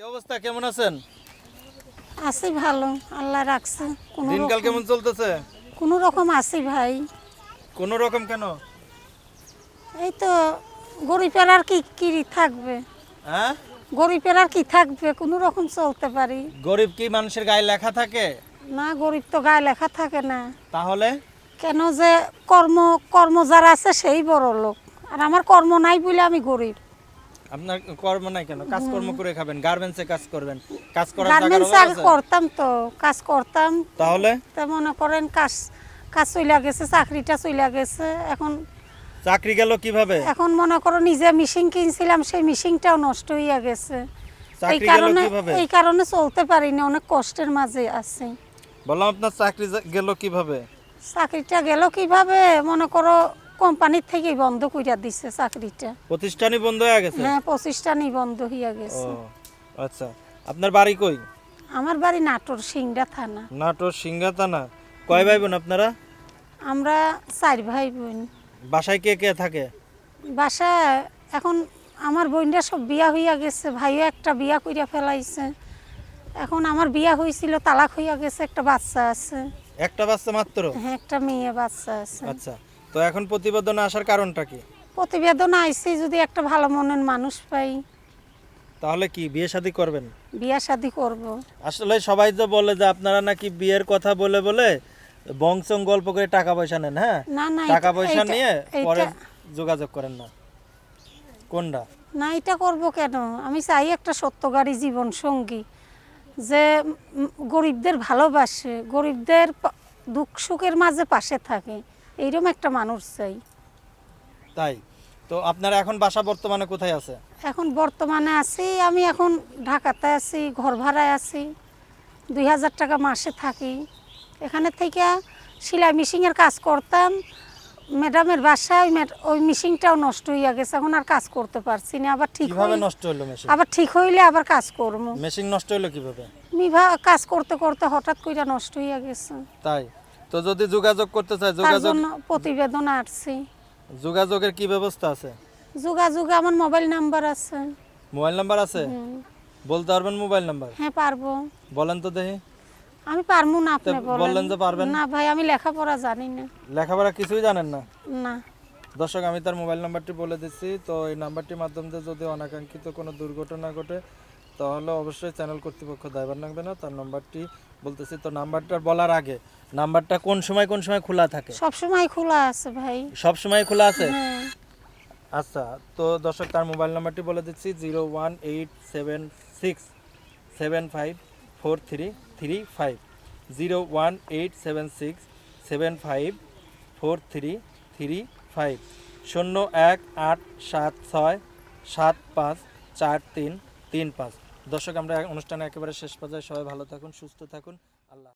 কি অবস্থা? কেমন আছেন? আছি ভালো আল্লাহ রাখছে। কোনো দিনকাল কেমন চলতেছে? কোনো রকম আছি ভাই। কোন রকম কেন? এই তো গরিবের আর কি কি থাকবে? হ্যাঁ? গরিবের আর কি থাকবে? কোনো রকম চলতে পারি। গরিব কি মানুষের গায়ে লেখা থাকে? না গরিব তো গায়ে লেখা থাকে না। তাহলে? কেন যে কর্ম কর্ম যারা আছে সেই বড় লোক আর আমার কর্ম নাই বলে আমি গরিব। আপনার কর্ম নাই কেন? কাজকর্ম করে খাবেন গার্মেন্টসে কাজ করবেন। কাজ করার গার্মেন্টস আগে করতাম তো কাজ করতাম। তাহলে? তা মনে করেন কাজ কাজ চলে গেছে চাকরিটা চলে গেছে এখন চাকরি গেল কীভাবে? এখন মনে করো নিজে মিশিং কিনছিলাম সেই মিশিংটাও নষ্ট হইয়া গেছে। এই কারণে এই কারণে চলতে পারিনি অনেক কষ্টের মাঝে আছি। বললাম আপনার চাকরি গেল কীভাবে? চাকরিটা গেল কীভাবে? মনে করো কোম্পানির থেকেই বন্ধ কইরা দিছে চাকরিটা। প্রতিষ্ঠানই বন্ধ হয়ে গেছে? হ্যাঁ পঁচিশটানি বন্ধ হইয়া ও গেছে আচ্ছা। আপনার বাড়ি কই? আমার বাড়ি নাটোর সিংড়া থানা। নাটোর সিংড়া থানা। কয় ভাই বোন আপনারা? আমরা চার ভাই বোন বাসায় কে কে থাকে? বাসা এখন আমার বোনরা সব বিয়া হইয়া গেছে ভাইও একটা বিয়া কইরা ফেলাইছে। এখন আমার বিয়া হয়েছিল তালাক হইয়া গেছে একটা বাচ্চা আছে। একটা বাচ্চা মাত্র? হ্যাঁ একটা মেয়ে বাচ্চা আছে। আচ্ছা। তো এখন প্রতিবেদনে আসার কারণটা কি? প্রতিবেদন আইসি যদি একটা ভালো মনের মানুষ পাই। তাহলে কি বিয়ে শাদী করবেন? বিয়া শাদি করব। আসলে সবাই তো বলে যে আপনারা নাকি বিয়ের কথা বলে বলে বংশং গল্প করে টাকা পয়সা নেন হ্যাঁ? না না টাকা পয়সা নিয়ে পরে যোগাযোগ করেন না। কোনটা? না এটা করব কেন? আমি চাই একটা সত্যগারী জীবন সঙ্গী যে গরিবদের ভালোবাসে গরিবদের দুঃখ সুখের মাঝে পাশে থাকে। এইরকম একটা মানুষ চাই। তাই? তো আপনারা এখন বাসা বর্তমানে কোথায় আছে? এখন বর্তমানে আছি আমি এখন ঢাকাতে আছি ঘর ভাড়ায় আছি দুই হাজার টাকা মাসে থাকি। এখানে থেকে সেলাই মেশিনের কাজ করতাম ম্যাডামের বাসায় ওই ওই মেশিনটাও নষ্ট হইয়া গেছে এখন আর কাজ করতে পারছি না আবার ঠিক কীভাবে নষ্ট হলো মেশিন? আবার ঠিক হইলে আবার কাজ করব। মেশিন নষ্ট হলো কীভাবে? কাজ করতে করতে হঠাৎ করে নষ্ট হইয়া গেছে। তাই? তো যদি যোগাযোগ করতে চায় যোগাযোগ প্রতিবেদন আসছি যোগাযোগের কি ব্যবস্থা আছে? যোগাযোগে আমার মোবাইল নাম্বার আছে। মোবাইল নাম্বার আছে? বলতে পারবেন মোবাইল নাম্বার? হ্যাঁ পারব। বলেন তো দেখি। আমি পারব না আপনি তা বললেন যে পারবেন? না ভাই আমি লেখাপড়া জানি না। লেখাপড়া কিছুই জানেন না? না। দর্শক আমি তার মোবাইল নাম্বারটি বলে দিচ্ছি। তো এই নাম্বারটির মাধ্যমে যদি অনাকাঙ্ক্ষিত কোনো দুর্ঘটনা ঘটে তাহলে অবশ্যই চ্যানেল কর্তৃপক্ষ দায়বার রাখবে না তার নাম্বারটি বলতেছি। তো নাম্বারটা বলার আগে নাম্বারটা কোন সময় কোন সময় খোলা থাকে? সব সময় খোলা আছে ভাই। সব সময় খোলা আছে? হ্যাঁ। আচ্ছা তো দর্শক তার মোবাইল নাম্বারটি বলে দিচ্ছি zero one eight seven six seven five four three three five zero one eight seven six seven five four three three five শূন্য এক আট সাত ছয় সাত পাঁচ চার তিন তিন পাঁচ। দর্শক আমরা অনুষ্ঠানে একেবারে শেষ পর্যায়ে সবাই ভালো থাকুন সুস্থ থাকুন।